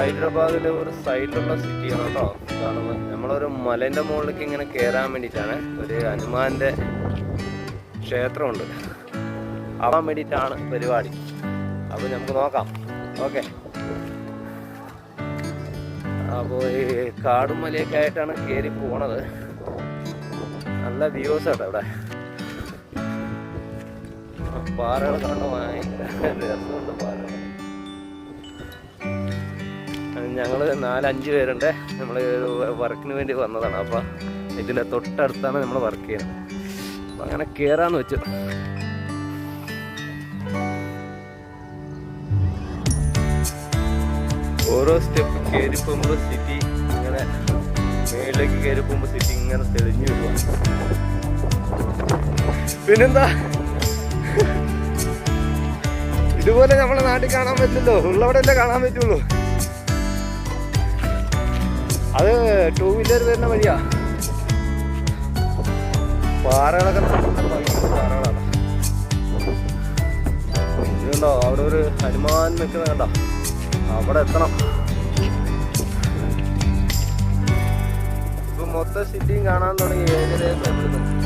ഹൈദരാബാദിലെ ഒരു സൈഡിലുള്ള സിറ്റിയാണ് കേട്ടോ. കാണുമ്പോൾ നമ്മളൊരു മലേന്റെ മുകളിലേക്ക് ഇങ്ങനെ കയറാൻ വേണ്ടിയിട്ടാണ് ഒരു ഹനുമാന്റെ ക്ഷേത്രമുണ്ട്. ആവാൻ വേണ്ടിയിട്ടാണ് പരിപാടി. അപ്പോൾ നമുക്ക് നോക്കാം. ഓക്കെ. അപ്പോൾ ഈ കാടും മലയൊക്കെ ആയിട്ടാണ് കയറി പോണത്. നല്ല വ്യൂസ് കേട്ടോ ഇവിടെ. പാറകൾ കാണാൻ ഭയങ്കര രസമുണ്ട് പാറകൾ ഞങ്ങൾ നാലഞ്ച് പേരുണ്ട്. നമ്മൾ വർക്കിന് വേണ്ടി വന്നതാണ്. അപ്പോൾ ഇതിന്റെ തൊട്ടടുത്താണ് നമ്മൾ വർക്ക് ചെയ്യുന്നത്. അപ്പം അങ്ങനെ കയറാന്ന് വെച്ചു. ഓരോ സ്റ്റെപ്പ് കയറി പോകുമ്പോൾ സിറ്റി ഇങ്ങനെ മേളിലേക്ക് കയറി പോകുമ്പോൾ സിറ്റി ഇങ്ങനെ തെളിഞ്ഞു വരുവാണ് പിന്നെന്താ? ഇതുപോലെ നമ്മളെ നാട്ടിൽ കാണാൻ പറ്റില്ലല്ലോ. ഉള്ളവിടെയല്ലേ കാണാൻ പറ്റുള്ളൂ. അത് ടു വീലർ വരുന്ന വഴിയാ. പാറകളൊക്കെ പാറകളാണ്. അവിടെ ഒരു ഹനുമാൻ നിൽക്കുന്ന കണ്ട? അവിടെ എത്തണം. ഇപ്പൊ മൊത്തം സിറ്റിയും കാണാൻ തുടങ്ങി. ഏകദേശം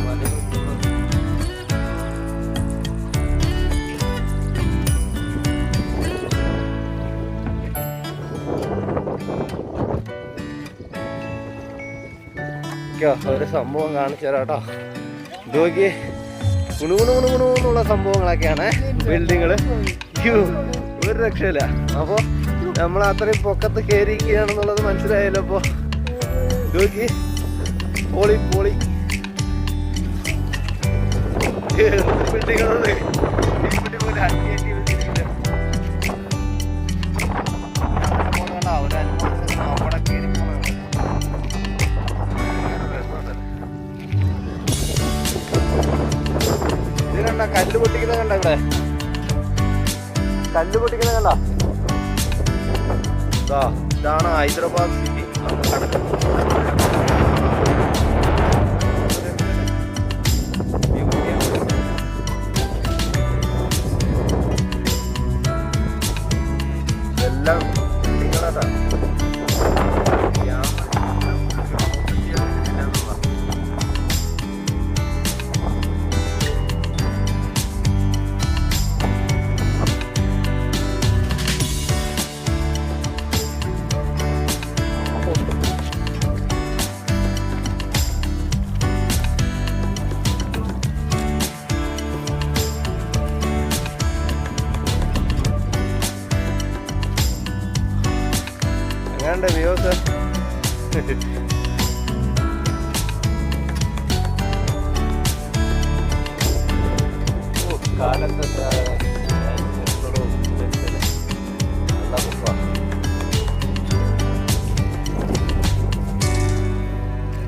ക്കോ, ഒരു സംഭവം കാണിച്ചു തരാം കേട്ടോ. നോക്കി സംഭവങ്ങളൊക്കെയാണ്. ബിൽഡിങ്ങൾ ഒരു രക്ഷയില്ല. അപ്പോ നമ്മൾ അത്രയും പൊക്കത്ത് കയറിയിരിക്കുകയാണെന്നുള്ളത് മനസ്സിലായല്ലോ അപ്പോ. നോക്കി പോളി പോളി. ബിൽഡിങ്ങളോട് പോലെ ഇവിടെ കല്ല് പൊട്ടിക്കുന്ന കണ്ട? ഇതാണ് ഹൈദരാബാദ് സിറ്റി എല്ലാം ബിൽഡിങ്ങളാ എങ്ങനെയുണ്ട് വ്യൂസ് കാലത്തെ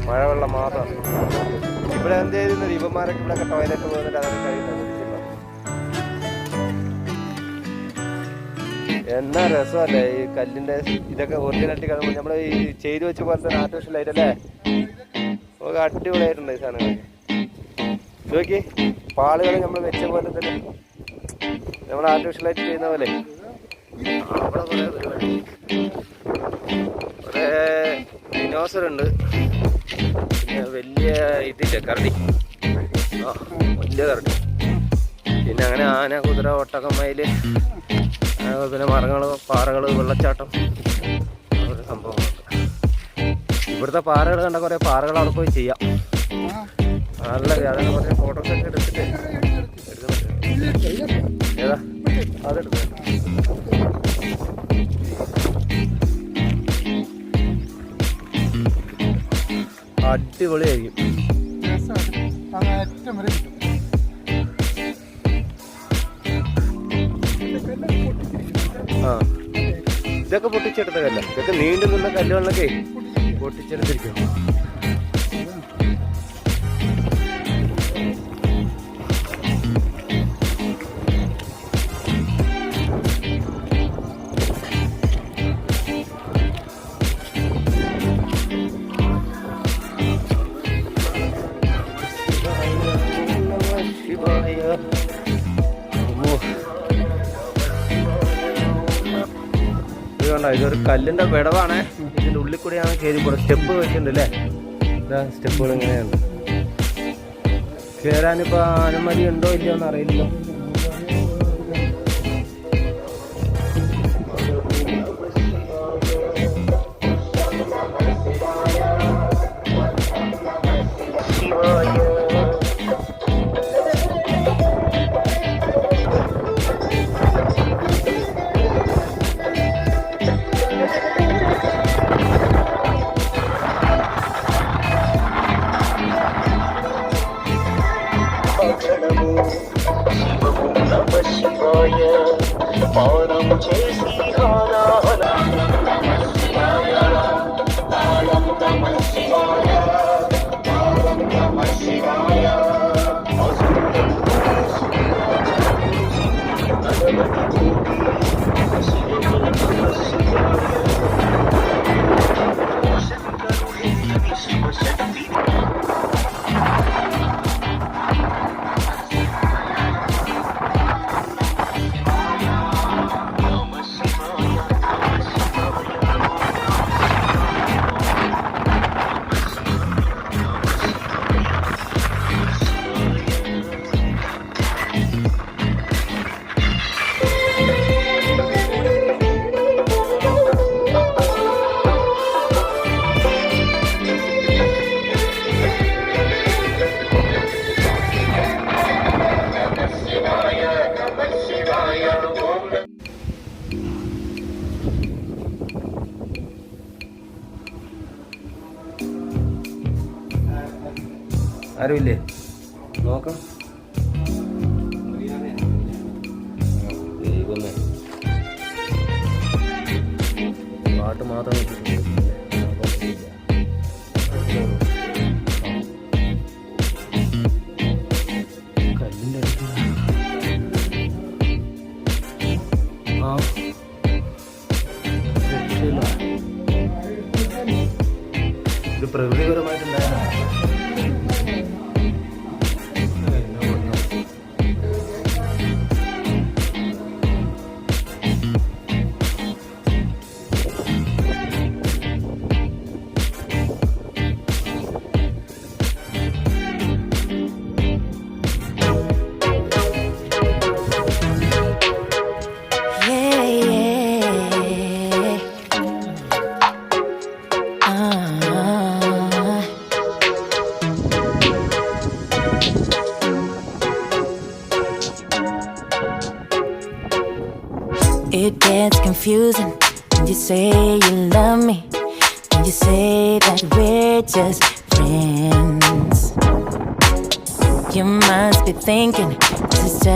മഴവെള്ളം മാത്രം. ഇവിടെ എന്ത് ചെയ്തിരുന്നു? ഇവന്മാരൊക്കെ ഇവിടെ ടോയ്ലറ്റ് പോകുന്നിട്ട് അതൊക്കെ കഴിയുന്നത്? എന്നാ രസമല്ലേ ഈ കല്ലിന്റെ ഇതൊക്കെ ഒറിജിനാലിറ്റി കാണുമ്പോൾ നമ്മൾ ഈ ചെയ്തു വെച്ച പോലത്തെ ആർട്ടിഫിഷ്യൽ ലൈറ്റ് അല്ലേ? ഒക്കെ അടിപൊളിയായിട്ടുണ്ട് ഈ സാധനങ്ങൾ നോക്കി പാളുകൾ നമ്മൾ വെച്ച പോലെ തന്നെ. നമ്മൾ ആർട്ടിഫിഷ്യൽ ലൈറ്റ് ചെയ്യുന്ന പോലെ. അവിടെ ഉണ്ട്. പിന്നെ വലിയ ഇതില്ല കറടി. ആ വലിയ കറടി. പിന്നെ അങ്ങനെ ആന കുതിര ഒട്ടകം മയിൽ ആ, പിന്നെ മരങ്ങൾ പാറകൾ വെള്ളച്ചാട്ടം. ഓരോ സംഭവങ്ങളൊക്കെ ഇവിടുത്തെ പാറകൾ കണ്ട കുറേ പാറകൾ അവിടെ പോയി ചെയ്യാം. നല്ല അതൊക്കെ കുറേ ഫോട്ടോസ് ഒക്കെ എടുത്തിട്ട് ഏതാ? അതെടുത്തു അടിപൊളിയായിരിക്കും. ഏറ്റവും വരെ കിട്ടും. ഇതൊക്കെ പൊട്ടിച്ചെടുത്ത കല്ല. ഇതൊക്കെ നീണ്ടു നിന്ന കല്ലുകളിലൊക്കെ പൊട്ടിച്ചെടുത്തിരിക്കും. കണ്ട ഇതൊരു കല്ലിന്റെ വിടവാണ്. ഇതിന്റെ ഉള്ളിൽ കൂടിയാണ് കയറി പോകുന്നത് സ്റ്റെപ്പ് വെച്ചിട്ടുണ്ട് അല്ലേ ഇതാ സ്റ്റെപ്പുകൾ ഇങ്ങനെയാണ്. കയറാനിപ്പോ അനുമതി ഉണ്ടോ ഇല്ലയോ എന്ന് അറിയില്ലല്ലോ. పానం చేసి ఆరాధన. పాలం తమ ആരുമില്ലേ? നോക്കാം. ദൈവമേ. പാട്ട് മാത്രം It gets confusing when you say you love me. When you say that we're just friends. You must be thinking this is just